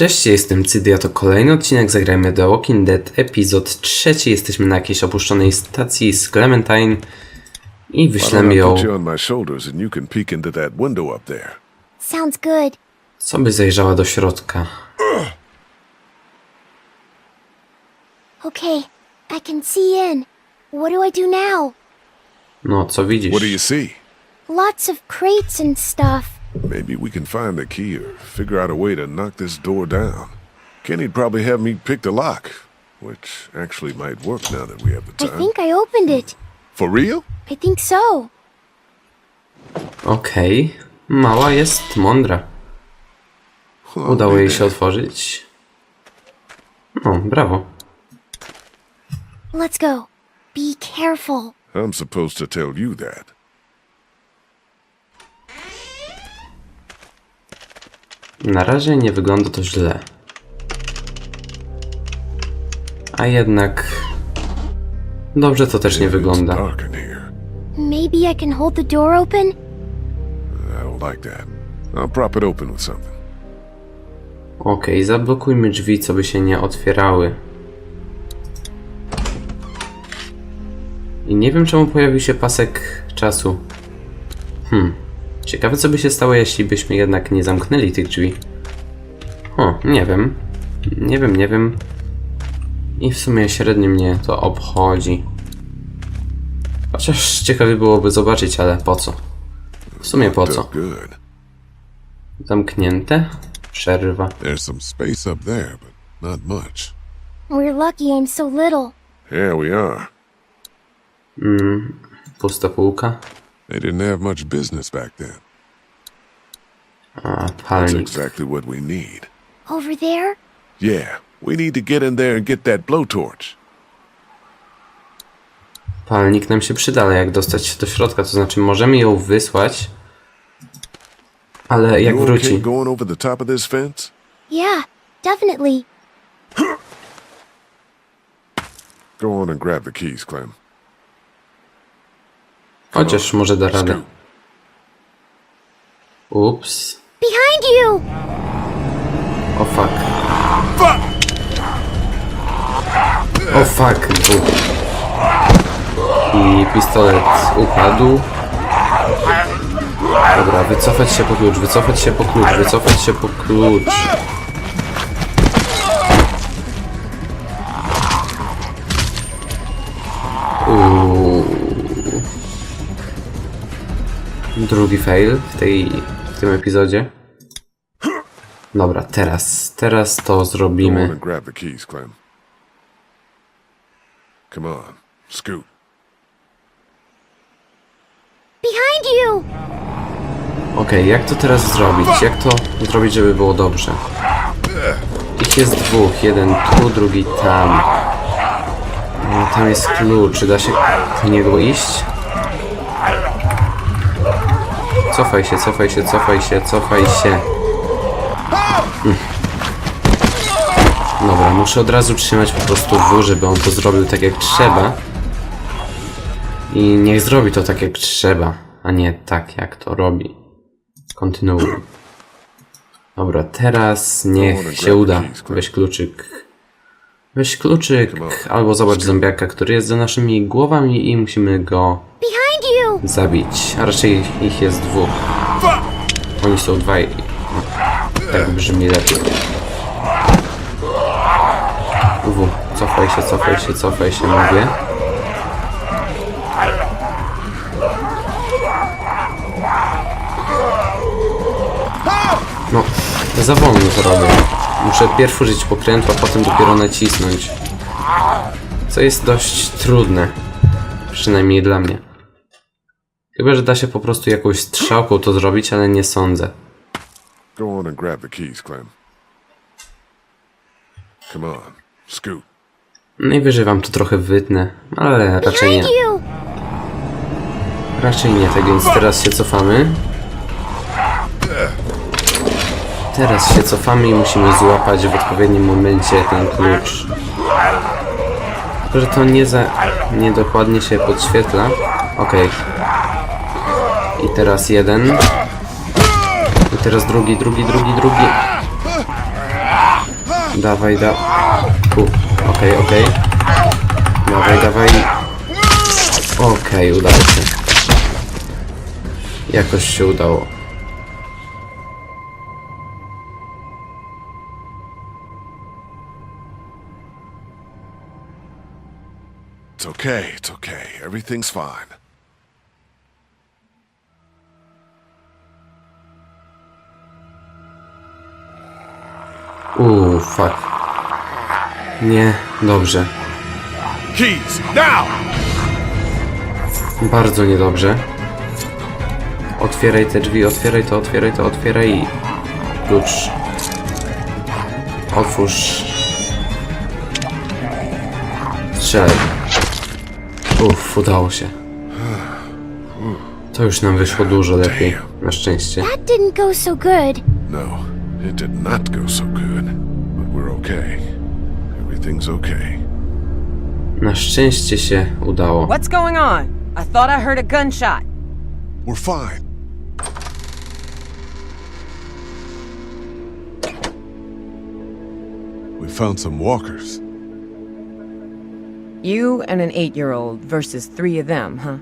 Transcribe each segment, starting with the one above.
Cześć, jestem Cydia, to kolejny odcinek Zagrajmy The Walking Dead, epizod trzeci. Jesteśmy na jakiejś opuszczonej stacji z Clementine i wyślemy ją? Sounds good. co by zajrzała do środka. Okay, I can see in. What do I do now? No, co widzisz? What do you see? Lots of crates and stuff. Maybe we can find the key or figure out a way to knock this door down. Kenny'd probably have me pick the lock, which actually might work now that we have the time. I think I opened it. For real? I think so. Okej, mała jest mądra. Well, Udało maybe. jej się otworzyć. No, brawo. Let's go. Be careful. I'm supposed to tell you that. Na razie nie wygląda to źle. A jednak... Dobrze to też nie wygląda. Maybe I can hold the door open? I don't like that. I'll prop it open with something. Okej, zablokujmy drzwi, co by się nie otwierały. I nie wiem, czemu pojawił się pasek czasu. Hmm. Ciekawe, co by się stało, jeśli byśmy jednak nie zamknęli tych drzwi. O, nie wiem. Nie wiem, nie wiem. I w sumie średnio mnie to obchodzi. Chociaż ciekawie byłoby zobaczyć, ale po co? W sumie po co? Zamknięte? Przerwa. There's some space up there, but not much. We're lucky I'm so little. Yeah, we are. Pusta półka. They didn't have much business back then. A, That's palnik. exactly what we need. Over there? Yeah, we need to get in there and get that blowtorch. Palnik nam się przyda, ale jak dostać się do środka, to znaczy możemy ją wysłać, ale jak you okay wróci? going over the top of this fence? Yeah, definitely. Go on and grab the keys, Clem. Chociaż może da radę. Ups. Behind you! O fuck. O fuck, dwóch. I pistolet upadł. Dobra, wycofać się po klucz, wycofać się po klucz, wycofać się po klucz. Drugi fail w tej, w tym epizodzie. Dobra, teraz, teraz to zrobimy. grab the keys, Clem. Come on, scoot. Behind you! Okej, jak to teraz zrobić? Jak to zrobić, żeby było dobrze? Ich jest dwóch, jeden tu, drugi tam. No, tam jest klucz, czy da się po niego iść? Cofaj się, cofaj się, cofaj się, cofaj się. Mm. Dobra, muszę od razu trzymać po prostu W, żeby on to zrobił tak jak trzeba. I niech zrobi to tak jak trzeba, a nie tak jak to robi. Kontynuuj. Dobra, teraz niech się uda. Weź kluczyk. Weź kluczyk, albo zobacz zombiaka, który jest za naszymi głowami i musimy go! Zabić. A raczej ich jest dwóch. Oni są dwaj. Tak brzmi lepiej. W, cofaj się, cofaj się, cofaj się, mówię. No, za wolno to robię. Muszę pierw użyć pokrętła, potem dopiero nacisnąć. Co jest dość trudne. Przynajmniej dla mnie. Chyba, że da się po prostu jakąś strzałką to zrobić, ale nie sądzę. Go on and grab the keys, Clem. Come on, scoot. Najwyżej wam to trochę wytnę, ale raczej nie. Raczej nie, tak więc teraz się cofamy. Teraz się cofamy i musimy złapać w odpowiednim momencie ten klucz. Tylko, że to nie za... niedokładnie się podświetla. Okej. I teraz jeden. I teraz drugi, drugi, drugi, drugi. Dawaj, da... U, okej, okej. Dawaj, dawaj. Okej, udało się. Jakoś się udało. It's okay, it's okay. Everything's fine. Uuu, fuck. Nie, dobrze. Keys, now! Bardzo niedobrze. Otwieraj te drzwi, otwieraj to, otwieraj to, otwieraj i... Klucz. Otwórz. Strzelaj. Uff, udało się. To już nam wyszło dużo lepiej. Na szczęście. That didn't go so good. No, it did not go so Everything's okay. Na szczęście się udało. What's going on? I thought I heard a gunshot. We're fine. We found some walkers. You and an eight year old versus three of them, huh?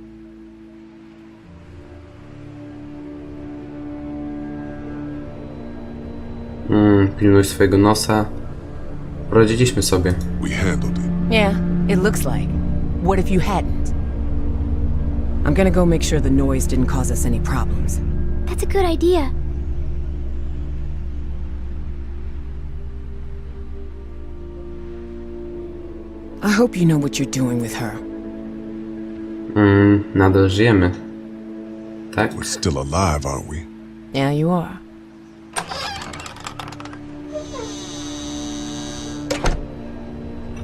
Mm, pilnuj swojego nosa. Poradziliśmy sobie. We handled it. Yeah, it looks like. What if you hadn't? I'm gonna go make sure the noise didn't cause us any problems. That's a good idea. I hope you know what you're doing with her. Mm, nadal żyjemy. Tak? We're still alive, aren't we? Yeah, you are.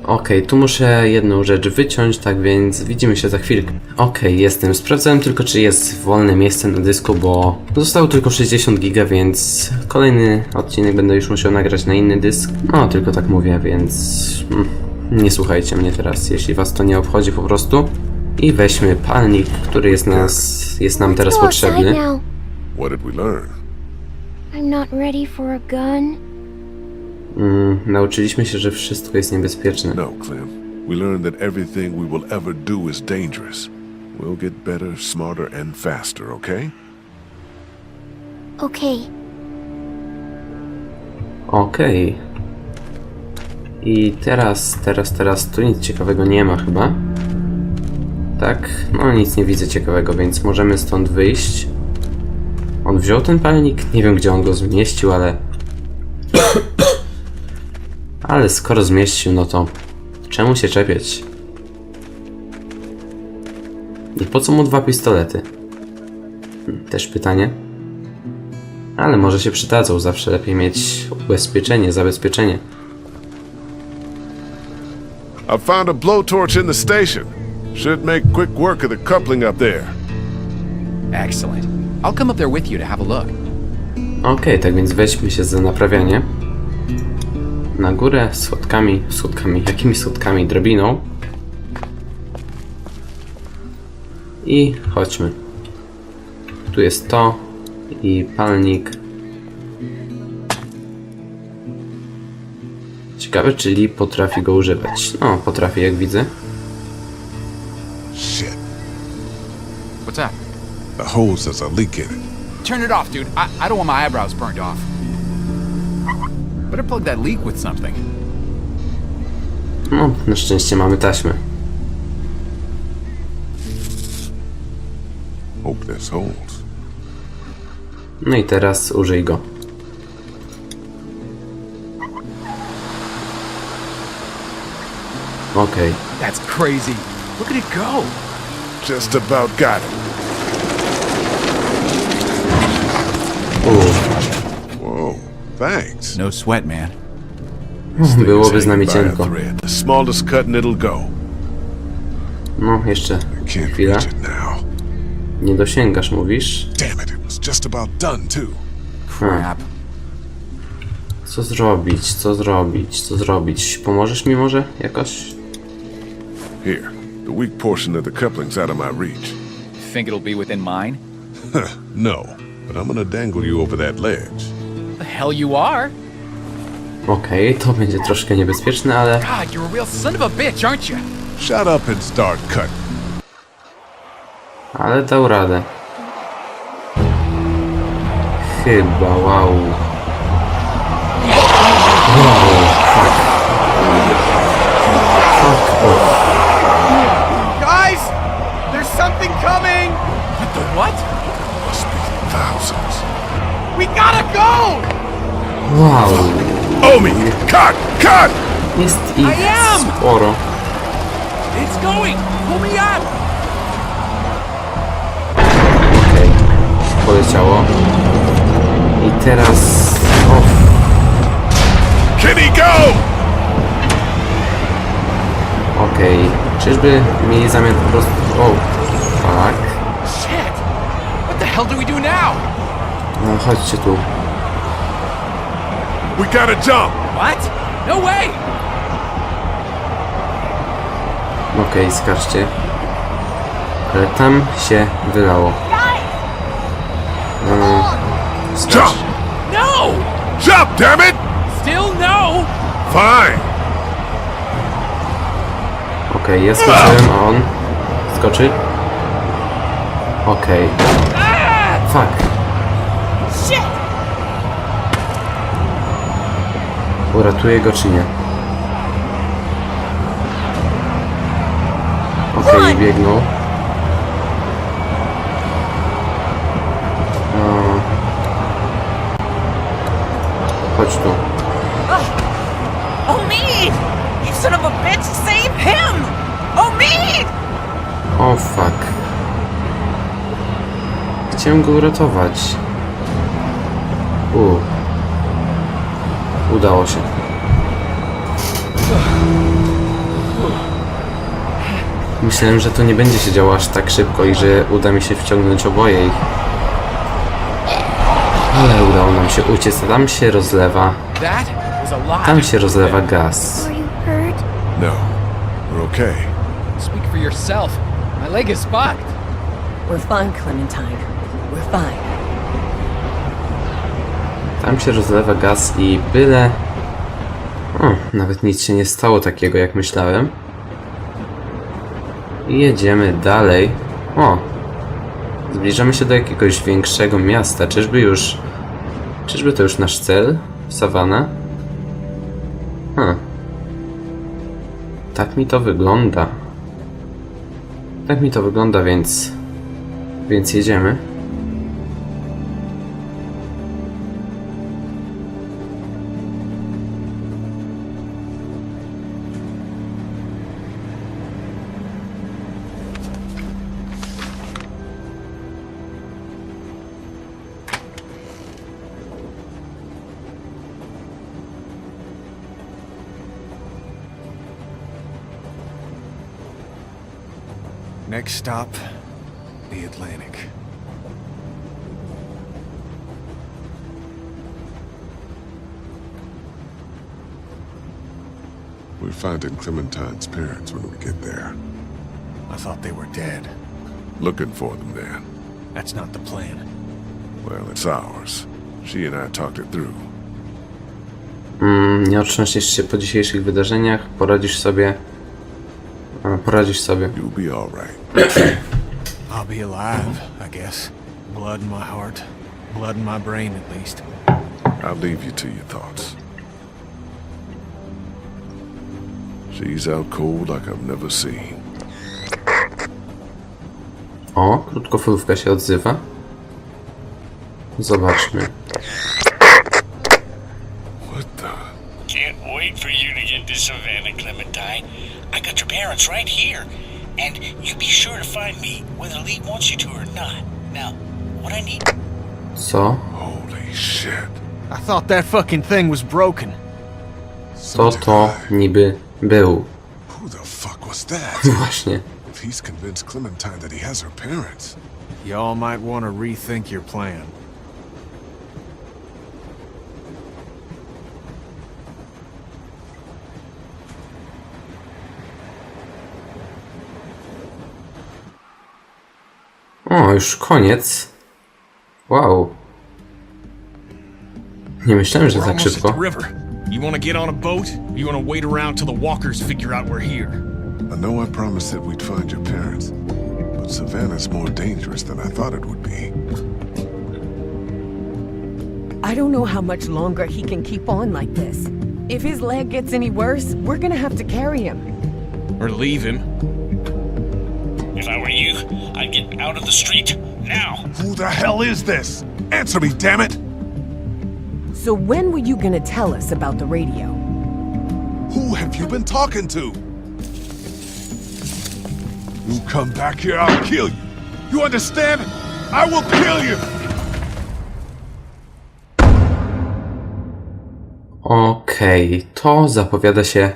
Okej, tu muszę jedną rzecz wyciąć, tak więc widzimy się za chwilkę. Okej, jestem. Sprawdzałem tylko, czy jest wolne miejsce na dysku, bo zostało tylko 60 giga, więc kolejny odcinek będę już musiał nagrać na inny dysk. No, tylko tak mówię, więc mm, nie słuchajcie mnie teraz, jeśli was to nie obchodzi po prostu. I weźmy palnik, który jest, nas, jest nam teraz Go outside potrzebny. now. What did we learn? I'm not ready for a gun. Mm, nauczyliśmy się, że wszystko jest niebezpieczne. No, Clem. We learned that everything we will ever do is dangerous. We'll get better, smarter, and faster, okay? Okay. Okej. I teraz, teraz, teraz tu nic ciekawego nie ma chyba. Tak? No nic nie widzę ciekawego, więc możemy stąd wyjść. On wziął ten palnik? Nie wiem gdzie on go zmieścił, ale... ale skoro zmieścił, no to... Czemu się czepiać? I po co mu dwa pistolety? Też pytanie. Ale może się przydadzą, zawsze lepiej mieć ubezpieczenie, zabezpieczenie. I found a blowtorch in the station. Should make quick work of the coupling up there. Excellent. I'll come up there with you to have a look. Okej, tak więc weźmy się za naprawianie. Na górę schodkami, schodkami, jakimi schodkami? Drobiną. I chodźmy. Tu jest to i palnik. Ciekawe, czy Lee potrafi go używać. No, potrafi, jak widzę. Shit. What's that? The hose has a leak in it. Turn it off, dude. I, I don't want my eyebrows burned off. Better plug that leak with something. No, na szczęście mamy taśmę. Hope this holds. No i teraz użyj go. Okej. That's crazy. Look at it go. Just about got it. Uuu, Whoa. Thanks. No sweat, man. byłoby z nami cienko. The smallest cut and it'll go. No, jeszcze chwila. Nie dosięgasz, mówisz? Damn it, it was just about done too. Crap. Co zrobić, co zrobić, co zrobić? Pomożesz mi może jakoś? Here, the weak portion of the coupling's out of my reach. Think it'll be within mine? no, but I'm gonna dangle you over that ledge. The hell you are? Okej, to będzie troszkę niebezpieczne, ale God, you're a real son of a bitch, aren't you? Shut up and start cutting. Ale dał radę. Chyba, wow. Wow, fuck. Fuck off. Guys, there's something coming. What the what? Must be thousands. We gotta go. Wow. Omi, cut, cut! Jest ich I am! sporo. It's going! Pull me up! Okej. Poleciało. I teraz... O, Can he go? okej. Czyżby mieli zamiar po prostu... O, fuck. Shit! What the hell do we do now? No, chodźcie tu. We gotta jump. What? No way! Okej, skaczcie. Ale tam się wylało. Mm, skacz. Jump! No! Jump, damn it! Still no! Fine. Okej, ja skoczyłem, a on skoczy. Okej. Fuck. Uratuję go czy nie? Okej, biegnął. No. Chodź tu. Omid! You son of a bitch! Save him! Omid! O fuck. Chciałem go uratować. U. Udało się. Myślałem, że to nie będzie się działo aż tak szybko i że uda mi się wciągnąć oboje ich. Ale udało nam się uciec, a tam się rozlewa. Tam się rozlewa gaz. No, we're okay. Speak for yourself. My leg is fucked. We're fine, Clementine. We're fine. Tam się rozlewa gaz i byle... O, nawet nic się nie stało takiego, jak myślałem. I jedziemy dalej. O! Zbliżamy się do jakiegoś większego miasta. Czyżby już... Czyżby to już nasz cel? Sawana? Hm. Tak mi to wygląda. Tak mi to wygląda, więc... Więc jedziemy. Stop, the Atlantic. We're finding Clementine's parents when we get there. I thought they were dead. Looking for them then. That's not the plan. Well, it's ours. She and I talked it through. Mm, nie otrząśniesz się po dzisiejszych wydarzeniach, poradzisz sobie. Poradzisz sobie. You'll be all right. I'll be alive, I guess. Blood in my heart. Blood in my brain, at least. I'll leave you to your thoughts. She's out cold like I've never seen. O, krótkofalówka się odzywa. Zobaczmy. I got your parents right here. And you be sure to find me whether Lee wants you to or not. Now, what I need So? Holy shit. I thought that fucking thing was broken. Co to niby był? Who the fuck was that? Właśnie. if he's convinced Clementine that he has her parents. Y'all might want to rethink your plan. O, już koniec. Wow. Nie myślałem, że tak almost szybko. You want to get on a boat? Or you want to wait around till the walkers figure out we're here? I know I promised that we'd find your parents, but Savannah's more dangerous than I thought it would be. I don't know how much longer he can keep on like this. If his leg gets any worse, we're gonna have to carry him. Or leave him? If I were you, I'd get out of the street now. Who the hell is this? Answer me, damn it! So when were you gonna tell us about the radio? Who have you been talking to? You come back here, I'll kill you. You understand? I will kill you! Okej, to zapowiada się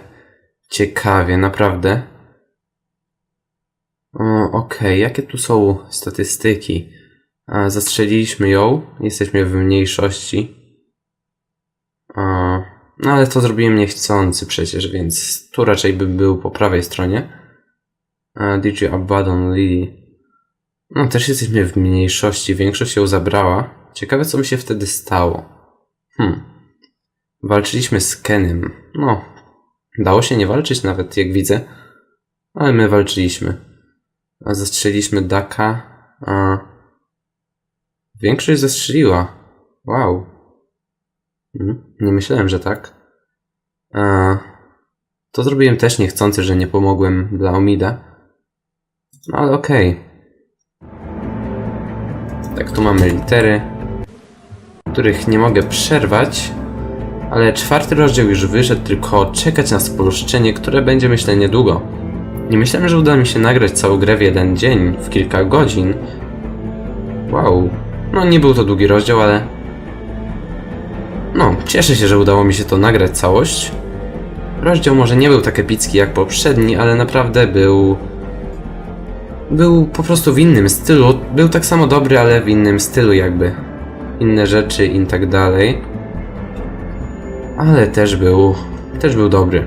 ciekawie, naprawdę. Okej, jakie tu są statystyki? Zastrzeliliśmy ją, jesteśmy w mniejszości. No ale to zrobiłem niechcący przecież, więc tu raczej bym był po prawej stronie. A, DJ Abaddon Lily. No też jesteśmy w mniejszości, większość ją zabrała. Ciekawe co by się wtedy stało. Hmm. Walczyliśmy z Kenem. No, dało się nie walczyć nawet, jak widzę. Ale my walczyliśmy. Zastrzeliliśmy Daka. Większość zastrzeliła. Wow. Hmm, Nie myślałem, że tak. To zrobiłem też niechcący, że nie pomogłem dla Omida. No ale okej. Tak, tu mamy litery, których nie mogę przerwać. Ale czwarty rozdział już wyszedł, tylko czekać na spolszczenie, które będzie myślę niedługo. Nie myślałem, że uda mi się nagrać całą grę w jeden dzień, w kilka godzin. Wow. No nie był to długi rozdział, ale... No, cieszę się, że udało mi się to nagrać całość. Rozdział może nie był tak epicki jak poprzedni, ale naprawdę był... Był po prostu w innym stylu. Był tak samo dobry, ale w innym stylu jakby. Inne rzeczy i tak dalej ale też był, też był dobry.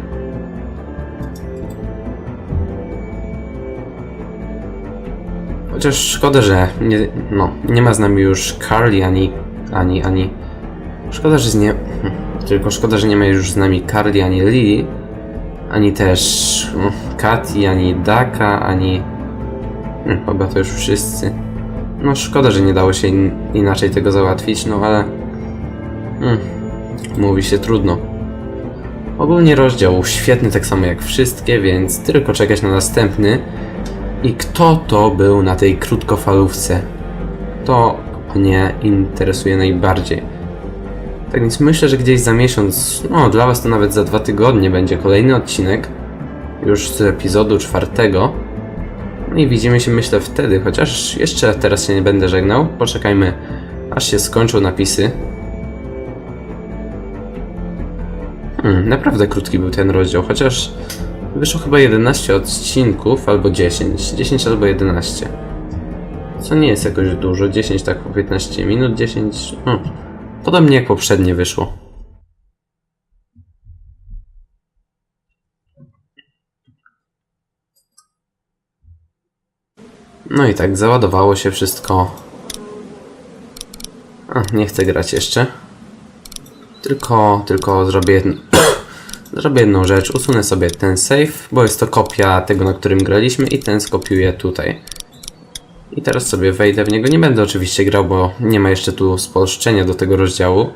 Chociaż szkoda, że nie, no, nie ma z nami już Carly ani, ani, ani... Szkoda, że z nie... hm, Tylko szkoda, że nie ma już z nami Carly ani Lily, ani też mm, Katy, ani Daka, ani... Hmm, chyba to już wszyscy. No szkoda, że nie dało się in, inaczej tego załatwić, no ale... Hmm, Mówi się trudno. Ogólnie rozdział świetny tak samo jak wszystkie, więc tylko czekać na następny. I kto to był na tej krótkofalówce? To mnie interesuje najbardziej. Tak więc myślę, że gdzieś za miesiąc, no dla Was to nawet za dwa tygodnie będzie kolejny odcinek. Już z epizodu czwartego. No i widzimy się myślę wtedy, chociaż jeszcze teraz się nie będę żegnał. Poczekajmy aż się skończą napisy. Hmm, naprawdę krótki był ten rozdział, chociaż wyszło chyba 11 odcinków albo 10. 10 albo 11. Co nie jest jakoś dużo. 10 tak po 15 minut, 10. No, podobnie jak poprzednie wyszło. No i tak, załadowało się wszystko. A, nie chcę grać jeszcze. Tylko, tylko zrobię zrobię jedną rzecz. Usunę sobie ten save, bo jest to kopia tego, na którym graliśmy i ten skopiuję tutaj. I teraz sobie wejdę w niego. Nie będę oczywiście grał, bo nie ma jeszcze tu spolszczenia do tego rozdziału.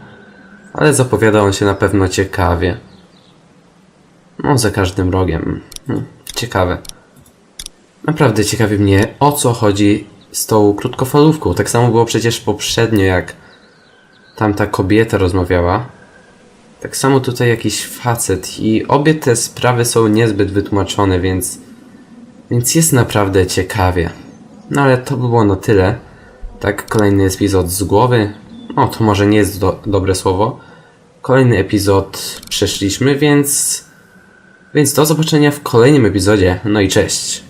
Ale zapowiada on się na pewno ciekawie. No, za każdym rogiem. Hmm, ciekawe. Naprawdę ciekawi mnie, o co chodzi z tą krótkofalówką. Tak samo było przecież poprzednio, jak tamta kobieta rozmawiała. Tak samo tutaj jakiś facet i obie te sprawy są niezbyt wytłumaczone, więc więc jest naprawdę ciekawie. No ale to by było na tyle. Tak, kolejny epizod z głowy. No, to może nie jest do, dobre słowo. Kolejny epizod przeszliśmy, więc więc do zobaczenia w kolejnym epizodzie. No i cześć.